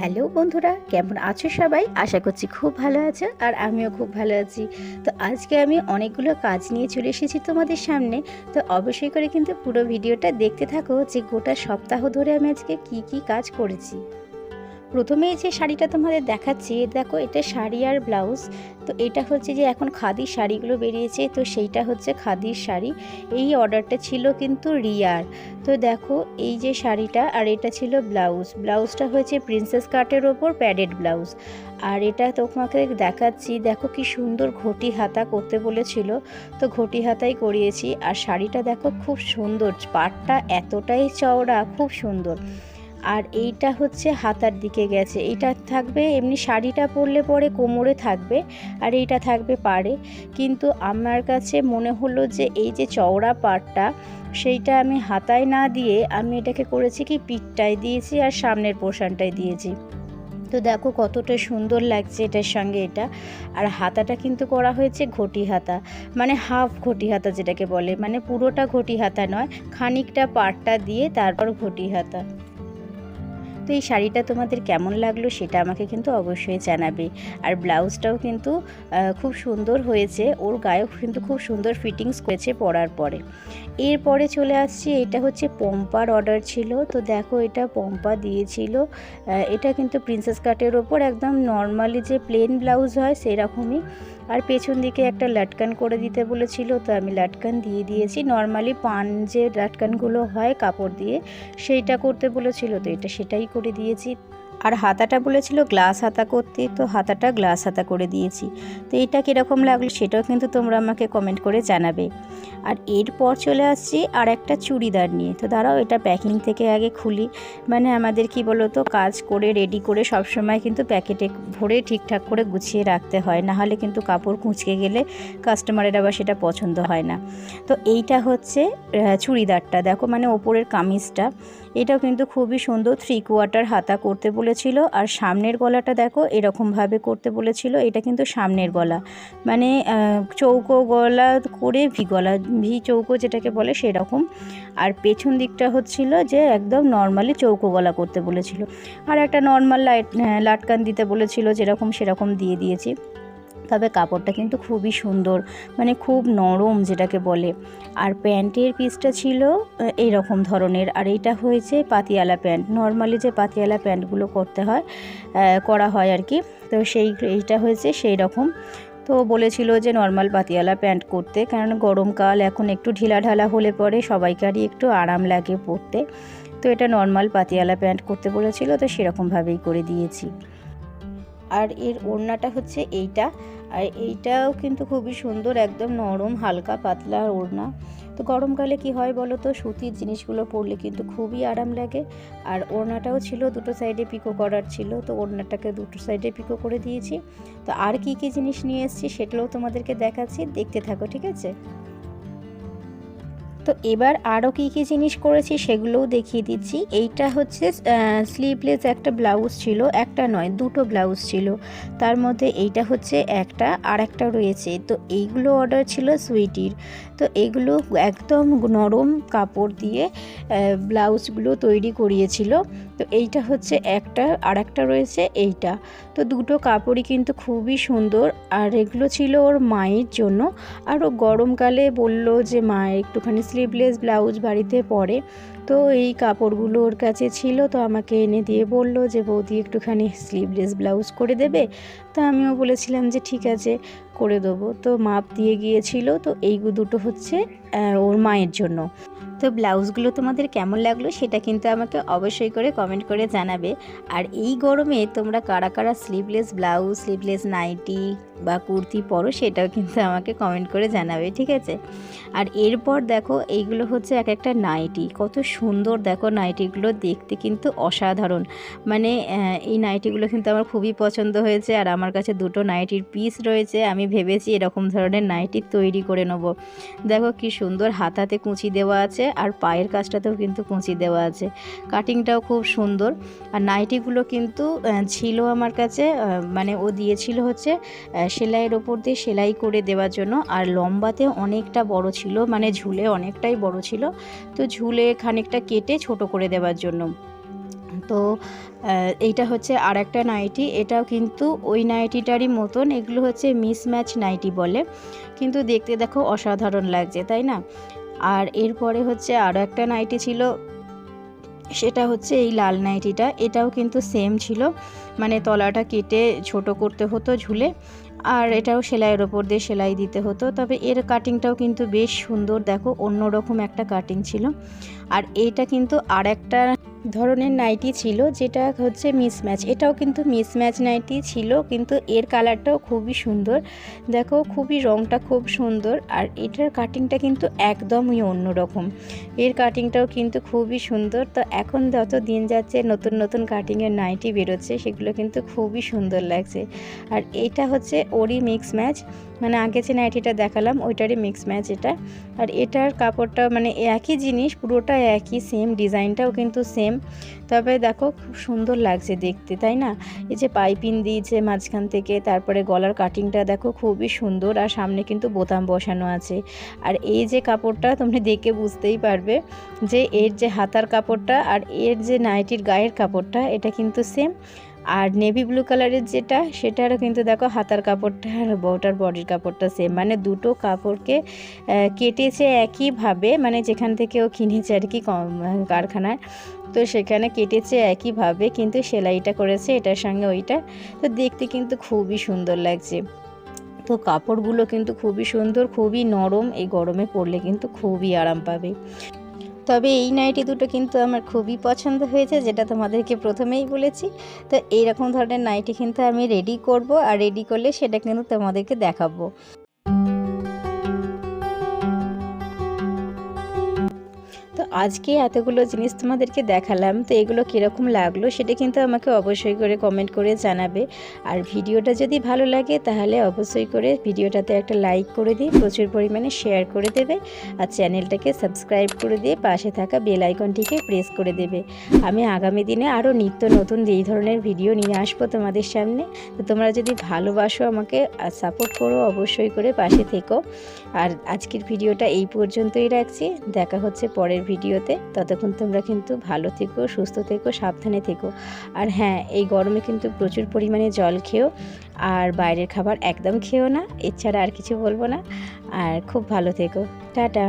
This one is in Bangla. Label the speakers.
Speaker 1: হ্যালো বন্ধুরা, কেমন আছো সবাই? আশা করছি খুব ভালো আছো আর আমিও খুব ভালো আছি। তো আজকে আমি অনেকগুলো কাজ নিয়ে চলে এসেছি তোমাদের সামনে। তো অবশ্যই করে কিন্তু পুরো ভিডিওটা দেখতে থাকো যে গোটা সপ্তাহ ধরে আমি আজকে কি কি কাজ করেছি। প্রথমে যে শাড়িটা তোমাদের দেখাচ্ছি, দেখো এটা শাড়ি আর ব্লাউজ। তো এটা হচ্ছে যে এখন খাদির শাড়িগুলো বেরিয়েছে, তো সেইটা হচ্ছে খাদির শাড়ি। এই অর্ডারটা ছিল কিন্তু রিয়ার। তো দেখো এই যে শাড়িটা, আর এটা ছিল ব্লাউজ। ব্লাউজটা হয়েছে প্রিন্সেস কাটের ওপর প্যাডেড ব্লাউজ। আর এটা তোমাকে দেখাচ্ছি, দেখো কি সুন্দর ঘটি হাতা করতে বলেছিল। তো ঘটি হাতাই করিয়েছি। আর শাড়িটা দেখো খুব সুন্দর, পাটটা এতটাই চওড়া, খুব সুন্দর। আর এইটা হচ্ছে হাতার দিকে গেছে। এইটা থাকবে, এমনি শাড়িটা পরলে পরে কোমরে থাকবে আর এইটা থাকবে পাড়ে। কিন্তু আমার কাছে মনে হলো যে এই যে চওড়া পাড়টা, সেইটা আমি হাতায় না দিয়ে আমি এটাকে করেছি কি পিঠটায় দিয়েছি আর সামনের পোর্শনটায় দিয়েছি। তো দেখো কতটা সুন্দর লাগছে এটার সঙ্গে এটা। আর হাতাটা কিন্তু করা হয়েছে ঘটি হাতা মানে হাফ ঘটি হাতা যেটাকে বলে মানে পুরোটা ঘটি হাতা নয়, খানিকটা পাটটা দিয়ে তারপর ঘটি হাতা। তো এই শাড়িটা তোমাদের কেমন লাগল সেটা আমাকে কিন্তু অবশ্যই জানাবে। আর ব্লাউজটাও কিন্তু খুব সুন্দর হয়েছে। ওর গায়েও কিন্তু খুব সুন্দর ফিটিংস করেছে পরার পরে। এরপরে চলে আসছি, এটা হচ্ছে পম্পার অর্ডার ছিল। তো দেখো এটা পম্পা দিয়েছিল। এটা কিন্তু প্রিন্সেস কাটের ওপর একদম নর্মালি যে প্লেন ব্লাউজ হয় সেরকমই। আর পেছন দিকে একটা লাটকান করে দিতে বলেছিল, তো আমি লাটকান দিয়ে দিয়েছি। নর্মালি পান যে লাটকানগুলো হয় কাপড় দিয়ে, সেইটা করতে বলেছিল, তো এটা সেটাই করে দিয়েছি। আর হাতাটা বলেছিল গ্লাস হাতা করতে, তো হাতাটা গ্লাস হাতা করে দিয়েছি। তো এটা কীরকম লাগল সেটাও কিন্তু তোমরা আমাকে কমেন্ট করে জানাবে। আর এরপর চলে আসছি আর একটা চুড়িদার নিয়ে। তো দাঁড়াও, এটা প্যাকিং থেকে আগে খুলি। মানে আমাদের কি বলো তো কাজ করে রেডি করে সব সময় কিন্তু প্যাকেটে ভরে ঠিকঠাক করে গুছিয়ে রাখতে হয়। না হলে কিন্তু কাপড় কুঁচকে গেলে কাস্টমারের আবার সেটা পছন্দ হয় না। তো এইটা হচ্ছে চুড়িদারটা। দেখো মানে ওপরের কামিজটা, এটাও কিন্তু খুবই সুন্দর থ্রি কোয়ার্টার হাতা করতে বলেছিল। আর সামনের গলাটা দেখো, এরকমভাবে করতে বলেছিল। এটা কিন্তু সামনের গলা। মানে চৌকো গলা করে ভি গলা, ভি চৌকো যেটাকে বলে সেরকম। আর পেছন দিকটা হচ্ছিল যে একদম নর্মালি চৌকো গলা করতে বলেছিল। আর একটা নর্মাল লাইট লাটকান দিতে বলেছিল, যেরকম সেরকম দিয়ে দিয়েছি। তবে কাপড়টা কিন্তু খুবই সুন্দর মানে খুব নরম যেটাকে বলে। আর প্যান্টের পিসটা ছিল এই রকম ধরনের। আর এইটা হয়েছে পাতিয়ালা প্যান্ট। নর্মালি যে পাতিয়ালা প্যান্টগুলো করতে হয় করা হয় আর কি, তো সেই, এইটা হয়েছে সেই রকম তো বলেছিল যে নর্মাল পাতিয়ালা প্যান্ট করতে, কারণ গরমকাল এখন একটু ঢিলা ঢালা হলে পরে সবাইকারই একটু আরাম লাগে পরতে। তো এটা নর্মাল পাতিয়ালা প্যান্ট করতে বলেছিল, তো সেরকমভাবেই করে দিয়েছি। আর এর ওড়নাটা হচ্ছে এইটা। আর এইটাও কিন্তু খুবই সুন্দর, একদম নরম, হালকা, পাতলা ওড়না। তো গরমকালে কি হয় বলো তো, সুতির জিনিসগুলো পরলে কিন্তু খুবই আরাম লাগে। আর ওড়নাটাও ছিল, দুটো সাইডে পিকো করার ছিল, তো ওড়নাটাকে দুটো সাইডে পিকো করে দিয়েছি। তো আর কি কি জিনিস নিয়ে এসেছি সেগুলোও তোমাদেরকে দেখাচ্ছি, দেখতে থাকো, ঠিক আছে? তো এবার আরও কী কী জিনিস করেছি সেগুলোও দেখিয়ে দিচ্ছি। এইটা হচ্ছে স্লিভলেস একটা ব্লাউজ ছিল, একটা নয়, দুটো ব্লাউজ ছিল। তার মধ্যে এইটা হচ্ছে একটা আর একটা রয়েছে। তো এইগুলো অর্ডার ছিল সুইটির তো এগুলো একদম নরম কাপড় দিয়ে ব্লাউজগুলো তৈরি করিয়েছিল। তো এইটা হচ্ছে একটা আর একটা রয়েছে এইটা। তো দুটো কাপড়ই কিন্তু খুবই সুন্দর। আর এগুলো ছিল ওর মায়ের জন্য। আর ও গরমকালে বলল যে মায়ের একটুখানি স্লিভলেস ব্লাউজ বাড়িতে পরে। তো এই কাপড়গুলো ওর কাছে ছিল, তো আমাকে এনে দিয়ে বলল যে, বৌদি একটুখানি স্লিভলেস ব্লাউজ করে দেবে? তো আমিও বলেছিলাম যে, ঠিক আছে, করে দেবো। তো মাপ দিয়ে গিয়েছিল, তো এইগুলো দুটো হচ্ছে ওর মায়ের জন্য। তো ব্লাউজগুলো তোমাদের কেমন লাগল সেটা কিন্তু আমাকে অবশ্যই করে কমেন্ট করে জানাবে। আর এই গরমে তোমরা কারা কারা স্লিভলেস ব্লাউজ স্লিভলেস নাইটি বা কুর্তি পরো সেটাও কিন্তু আমাকে কমেন্ট করে জানাবে, ঠিক আছে? আর এরপর দেখো এইগুলো হচ্ছে এক একটা নাইটি কত সুন্দর দেখো নাইটিগুলো দেখতে কিন্তু অসাধারণ। মানে এই নাইটিগুলো কিন্তু আমার খুবই পছন্দ হয়েছে আর আমার কাছে দুটো নাইটির পিস রয়েছে। আমি ভেবেছি এরকম ধরনের নাইটি তৈরি করে নেব। দেখো কি সুন্দর হাতাতে কুঁচি দেওয়া আছে আর পায়ের কাজটাতেও কিন্তু কুঁচি দেওয়া আছে। কাটিংটাও খুব সুন্দর। আর নাইটিগুলো কিন্তু ছিল আমার কাছে মানে ও দিয়েছিল হচ্ছে সেলাইয়ের ওপর দিয়ে সেলাই করে দেওয়ার জন্য। আর লম্বাতে অনেকটা বড় ছিল মানে ঝুলে অনেকটাই বড় ছিল। তো ঝুলে খানিকটা কেটে ছোট করে দেওয়ার জন্য। তো এইটা হচ্ছে আর একটা নাইটি। এটাও কিন্তু ওই নাইটিটারই মতন, এগুলো হচ্ছে মিসম্যাচ নাইটি বলে। কিন্তু দেখতে দেখো অসাধারণ লাগছে, তাই না? আর এরপরে হচ্ছে আরও একটা নাইটি ছিল। সেটা হচ্ছে এই লাল নাইটিটা এটাও কিন্তু সেম ছিল। মানে তলাটা কেটে ছোট করতে হতো ঝুলে। আর এটাও সেলাইয়ের ওপর দিয়ে সেলাই দিতে হতো। তবে এর কাটিংটাও কিন্তু বেশ সুন্দর। দেখো, অন্যরকম একটা কাটিং ছিল। আর এইটা কিন্তু আর একটা ধরনের নাইটি ছিল যেটা হচ্ছে মিসম্যাচ এটাও কিন্তু মিসম্যাচ নাইটি ছিল, কিন্তু এর কালারটাও খুবই সুন্দর। দেখো, খুবই রংটা খুব সুন্দর আর এটার কাটিংটা কিন্তু একদমই অন্যরকম। এর কাটিংটাও কিন্তু খুবই সুন্দর। তো এখন যত দিন যাচ্ছে, নতুন নতুন কাটিংয়ের নাইটি বেরোচ্ছে, সেগুলো কিন্তু খুবই সুন্দর লাগছে। আর এটা হচ্ছে ওরি মিক্স ম্যাচ মানে আগে যে নাইটিটা দেখালাম, ওইটারই মিক্স ম্যাচ এটা। আর এটার কাপড়টা মানে একই জিনিস, পুরোটা একই সেম ডিজাইনটাও কিন্তু সেম তবে দেখো, খুব সুন্দর লাগছে দেখতে, তাই না? এই যে পাইপিং দিয়েছে মাঝখান থেকে, তারপরে গলার কাটিংটা দেখো খুবই সুন্দর, আর সামনে কিন্তু বোতাম বসানো আছে। আর এই যে কাপড়টা তোমরা দেখে বুঝতেই পারবে যে এর যে হাতার কাপড়টা আর এর যে নাইটির গায়ের কাপড়টা, এটা কিন্তু সেম আর নেভি ব্লু কালারের যেটা, সেটারও কিন্তু দেখো হাতার কাপড়টা আর বউটার বডির কাপড়টা সেম মানে দুটো কাপড়কে কেটেছে একইভাবে মানে যেখান থেকে ও কিনেছে আর কি কারখানায়, তো সেখানে কেটেছে একইভাবে, কিন্তু সেলাইটা করেছে এটার সঙ্গে ওইটা। তো দেখতে কিন্তু খুবই সুন্দর লাগছে। তো কাপড়গুলো কিন্তু খুবই সুন্দর, খুবই নরম, এই গরমে পরলে কিন্তু খুবই আরাম পাবে। তবে এই নাইটি দুটো কিন্তু আমার খুবই পছন্দ হয়েছে, যেটা তোমাদেরকে প্রথমেই বলেছি। তো এইরকম ধরনের নাইটি কিন্তু আমি রেডি করব, আর রেডি করলে সেটা কিন্তু তোমাদেরকে দেখাবো। তো আজকে এতগুলো জিনিস তোমাদেরকে দেখালাম, তো এগুলো কীরকম লাগল সেটা কিন্তু আমাকে অবশ্যই করে কমেন্ট করে জানাবে। আর ভিডিওটা যদি ভালো লাগে তাহলে অবশ্যই করে ভিডিওটাতে একটা লাইক করে দিয়ে প্রচুর পরিমাণে শেয়ার করে দেবে আর চ্যানেলটাকে সাবস্ক্রাইব করে দিয়ে পাশে থাকা বেল আইকনটিকে প্রেস করে দেবে। আমি আগামী দিনে আরও নিত্য নতুন এই ধরনের ভিডিও নিয়ে আসব তোমাদের সামনে। তো তোমরা যদি ভালোবাসো আমাকে সাপোর্ট করো অবশ্যই করে পাশে থেকো। আর আজকের ভিডিওটা এই পর্যন্তই রাখছি। দেখা হচ্ছে পরের ভিডিওতে, ততক্ষণ তোমরা কিন্তু ভালো থেকো, সুস্থ থেকো, সাবধানে থেকো। আর হ্যাঁ এই গরমে কিন্তু প্রচুর পরিমাণে জল খেও, আর বাইরের খাবার একদম খেও না, এছাড়া আর কিছু বলব না। আর খুব ভালো থেকো। টাটা।